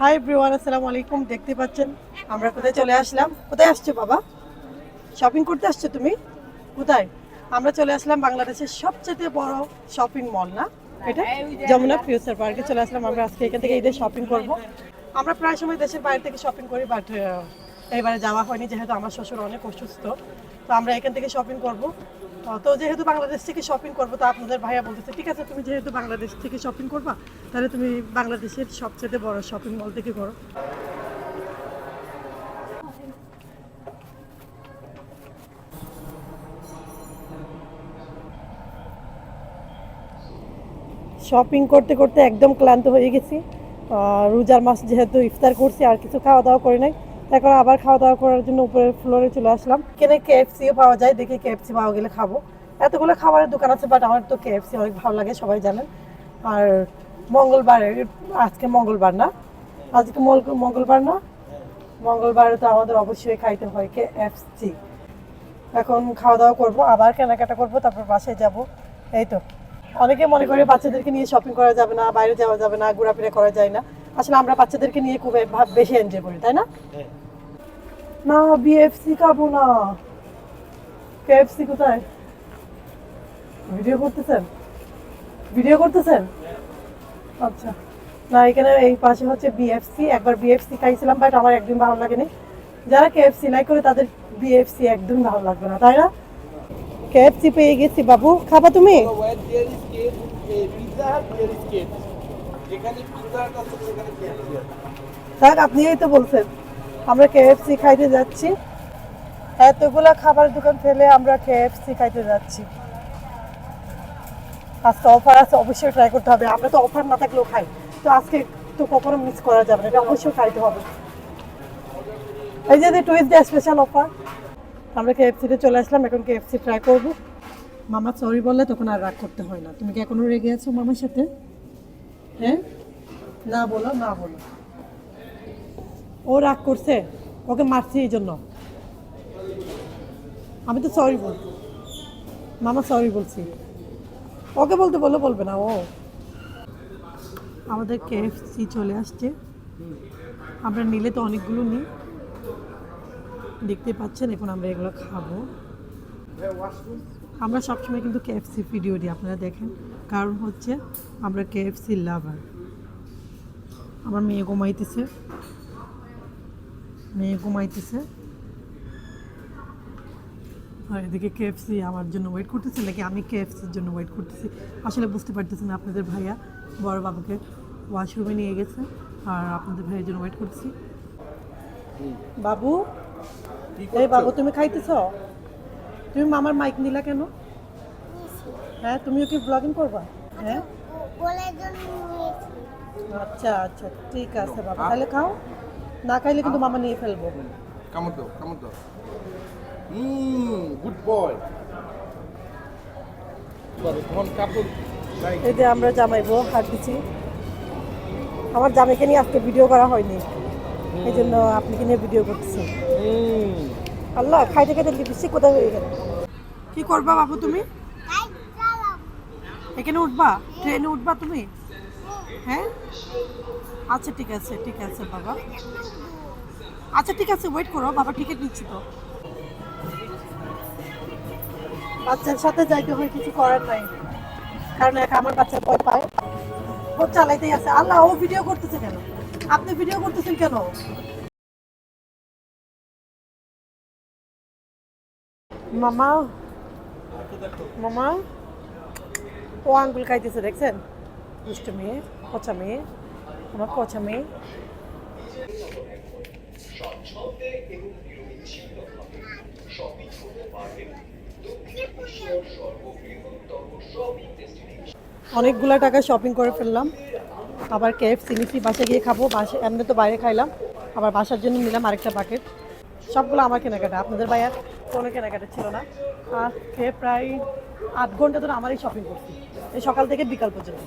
Hi everyone আসসালামু আলাইকুম। দেখতে পাচ্ছেন, আমরা কোথায় চলে আসলাম? কোথায় আসছো বাবা? শপিং করতে আসছো তুমি? কোথায়? আমরা চলে আসলাম বাংলাদেশের সবচেয়ে বড় শপিং মল না? এটা যমুনা ফিউচার পার্কে চলে আসলাম আমরা। আজকে এখান থেকে ঈদের শপিং করব। আমরা প্রায় সময় দেশের বাইরে থেকে শপিং করি বাট এবারে যাওয়া হয়নি, যেহেতু আমার শ্বশুর অনেক অসুস্থ। তো আমরা এখান থেকে শপিং করব। তো যেহেতু বাংলাদেশ থেকে শপিং করব, তো আপনাদের ভাইয়া বলতেছে, ঠিক আছে, তুমি যেহেতু বাংলাদেশ থেকে শপিং করবা, তাহলে তুমি বাংলাদেশের সবচেয়ে বড় শপিং মল থেকে করো। শপিং করতে করতে একদম ক্লান্ত হয়ে গেছি। রোজার মাস যেহেতু ইফতার করছি, আর কিছু খাওয়া দাওয়া করি নাই। তারপর আবার খাওয়া দাওয়া করার জন্য উপরের ফ্লোরে চলে আসলাম। এখানে কেএফসিও পাওয়া যায়, দেখি কেএফসি পাওয়া গেলে খাব। এতগুলো খাবারের দোকান আছে বাট আমার তো কেএফসি অনেক ভালো লাগে, সবাই জানেন। আর মঙ্গলবার, আজকে মঙ্গলবার না? আজকে মঙ্গল- মঙ্গলবার না? মঙ্গলবারে তো আমাদের অবশ্যই খাইতে হয় কেএফসি এখন খাওয়া দাওয়া করব, আবার কেনাকাটা করব, তারপর বাসায় যাব। এই তো। অনেকে মনে করে বাচ্চাদেরকে নিয়ে শপিং করা যাবে না, বাইরে যাওয়া যাবে না, ঘোরাফেরা করা যায় না। আসলে আমরা বাচ্চাদেরকে নিয়ে খুব বেশি এনজয় করি তাই না? না বিএফসি খাব না। কেএফসি কোথায়? ভিডিও করতেছেন? ভিডিও করতেছেন? আচ্ছা। না এখানে এই পাশে হচ্ছে বিএফসি একবার বিএফসি খাইছিলাম বাট আমার একদিন ভালো লাগেনি। যারা কেএফসি লাইক করে তাদের বিএফসি একদম ভালো লাগবে না তাই না? কেএফসি পেয়ে গেছি বাবু। খাবা তুমি? Where there is cake, a pizza hut, there is cake. যেখানে পিৎজা হাট আছে সেখানে কেএফসি আছে। থাক আপনি এই তো বলছেন আমরা কেএফসি খাইতে যাচ্ছি। এতগুলা খাবার দোকান ফেলে আমরা কেএফসি খাইতে যাচ্ছি। আজকে অফার আছে অবশ্যই ট্রাই করতে হবে। আমরা তো অফার না থাকলেও খাই। তো আজকে তো কখনো মিস করা যাবে না। এটা অবশ্যই খাইতে হবে। এই যে টুইস্ট ডে স্পেশাল অফার আমরা কেএফসিতে চলে আসলাম। এখন কেএফসি ট্রাই করব। মামা সরি বললে তখন আর রাগ করতে হয় না। তুমি কি এখনও রেগে আছো মামার সাথে? হ্যাঁ? না বলো না বলো। ও রাগ করছে, ওকে মারছি এই জন্য। আমি তো সরি বলছি মামা সরি বলছি। ওকে বলতে বলো, বলবে না ও। আমাদের কেএফসি চলে আসছে। আমরা নিলে তো অনেকগুলো নিই। দেখতে পাচ্ছেন, এখন আমরা এগুলো খাব। আমরা সবসময় কিন্তু কেএফসি ভিডিও দিই আপনারা দেখেন। কারণ হচ্ছে আমরা কেএফসি লাভার আমার মেয়ে ঘুমাইতেছে। মেয়ে ঘুমাইতেছে। আর এদিকে কেএফসি আমার জন্য ওয়েট করতেছে নাকি আমি কেএফসির জন্য ওয়েট করতেছি? আসলে বুঝতে পারতেছি না আপনাদের ভাইয়া। বড় বাবুকে ওয়াশরুমে নিয়ে গেছে আর আপনাদের ভাইয়ের জন্য ওয়েট করতেছি। বাবু? এই বাবু তুমি খাইতেছ? তুমি মামার মাইক নিলা কেন? হ্যাঁ তুমিও কি ব্লগিং করবা? হ্যাঁ। আচ্ছা আচ্ছা ঠিক আছে বাবা। তাহলে খাও। না খাইলে কিন্তু মামা নিয়ে ফেলব। কামড় দাও কামড় দাও। হুম গুড বয় এই যে আমরা জামাইবো হাত দিচ্ছি। আমার জামাইকে নিয়ে আজকে ভিডিও করা হয়নি। এই জন্য আপনাকে নিয়ে ভিডিও করতেছি। হুম। আল্লাহ, খাইতে খাইতে লিপস্টিক কোথায় হয়ে গেল? কি করবা বাবু তুমি? এখানে উঠবা? ট্রেনে উঠবা তুমি? হ্যাঁ? আচ্ছা ঠিক আছে ঠিক আছে বাবা। আচ্ছা ঠিক আছে ওয়েট করো, বাবা টিকিট নিচ্ছি তো। বাচ্চার সাথে যাইতে হয়, কিছু করার নাই। কারণ একা আমার বাচ্চা ভয় পায়। ও চালাইতেই আছে। আল্লাহ, ও ভিডিও করতেছে কেন? আপনি ভিডিও করতেছেন কেন? মামা? মামা? ও আঙ্গুল খাইতেছে দেখছেন? দুষ্ট মেয়ে, পচা মেয়ে আমার পচা মেয়ে। অনেকগুলো টাকা শপিং করে ফেললাম। আবার কেএফসি নিচ্ছি বাসায় গিয়ে খাব। বাসা, এমনি তো বাইরে খাইলাম। আবার বাসার জন্য নিলাম আরেকটা প্যাকেট সবগুলো আমার কেনাকাটা। আপনাদের ভাইয়ার কোনো কেনাকাটা ছিল না। আজকে প্রায় আট ঘণ্টা ধরে আমারই শপিং করছি। এই সকাল থেকে বিকাল পর্যন্ত।